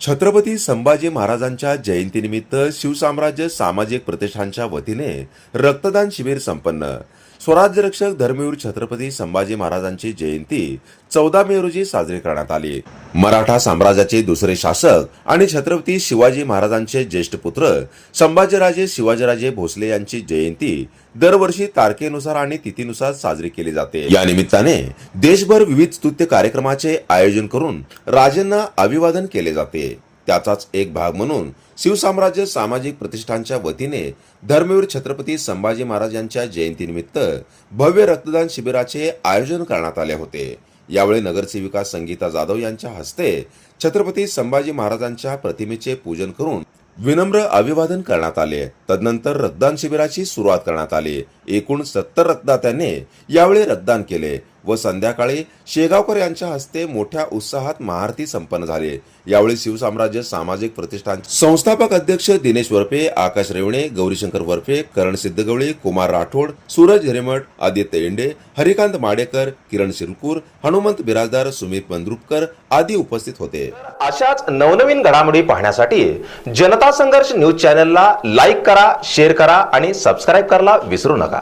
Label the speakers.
Speaker 1: छत्रपती संभाजी महाराजांच्या जयंतीनिमित्त शिवसाम्राज्य सामाजिक प्रतिष्ठानच्या वतीने रक्तदान शिबिर संपन्न. स्वराज्य रक्षक धर्मवीर छत्रपती संभाजी महाराजांची जयंती चौदा मे रोजी साजरी करण्यात आली. मराठा साम्राज्याचे दुसरे शासक आणि छत्रपती शिवाजी महाराजांचे ज्येष्ठ पुत्र संभाजीराजे शिवाजीराजे भोसले यांची जयंती दरवर्षी तारखेनुसार आणि तिथीनुसार साजरी केली जाते. या निमित्ताने देशभर विविध स्तुत्य कार्यक्रमाचे आयोजन करून राजेंना अभिवादन केले जाते. त्याचाच एक भाग म्हणून शिवसाम्राज्य सामाजिक प्रतिष्ठानच्या वतीने धर्मवीर छत्रपती संभाजी महाराज यांच्या जयंतीनिमित्त भव्य रक्तदान शिबिराचे आयोजन करण्यात आले होते. यावेळी नगरसेविका संगीता जाधव यांच्या हस्ते छत्रपती संभाजी महाराजांच्या प्रतिमेचे पूजन करून विनम्र अभिवादन करण्यात आले. तदनंतर रक्तदान शिबिराची सुरुवात करण्यात आली. एकूण सत्तर रक्तदात्यांनी यावेळी रक्तदान केले व संध्याकाळी शेगावकर यांच्या हस्ते मोठ्या उत्साहात महाआरती संपन्न झाली. यावेळी शिवसाम्राज्य सामाजिक प्रतिष्ठान संस्थापक अध्यक्ष दिनेश वरफे आकाश रेवणे गौरीशंकर वरफे करण सिद्धगवळी कुमार राठोड सूरज हिरेमठ आदित्य इंडे हरिकांत माडेकर किरण शिरकूर हनुमंत बिराजदार सुमित बंद्रुपकर आदी उपस्थित होते.
Speaker 2: अशाच नवनवीन घडामोडी पाहण्यासाठी जनता संघर्ष न्यूज चॅनलला लाईक करा शेअर करा आणि सबस्क्राईब करायला विसरू नका.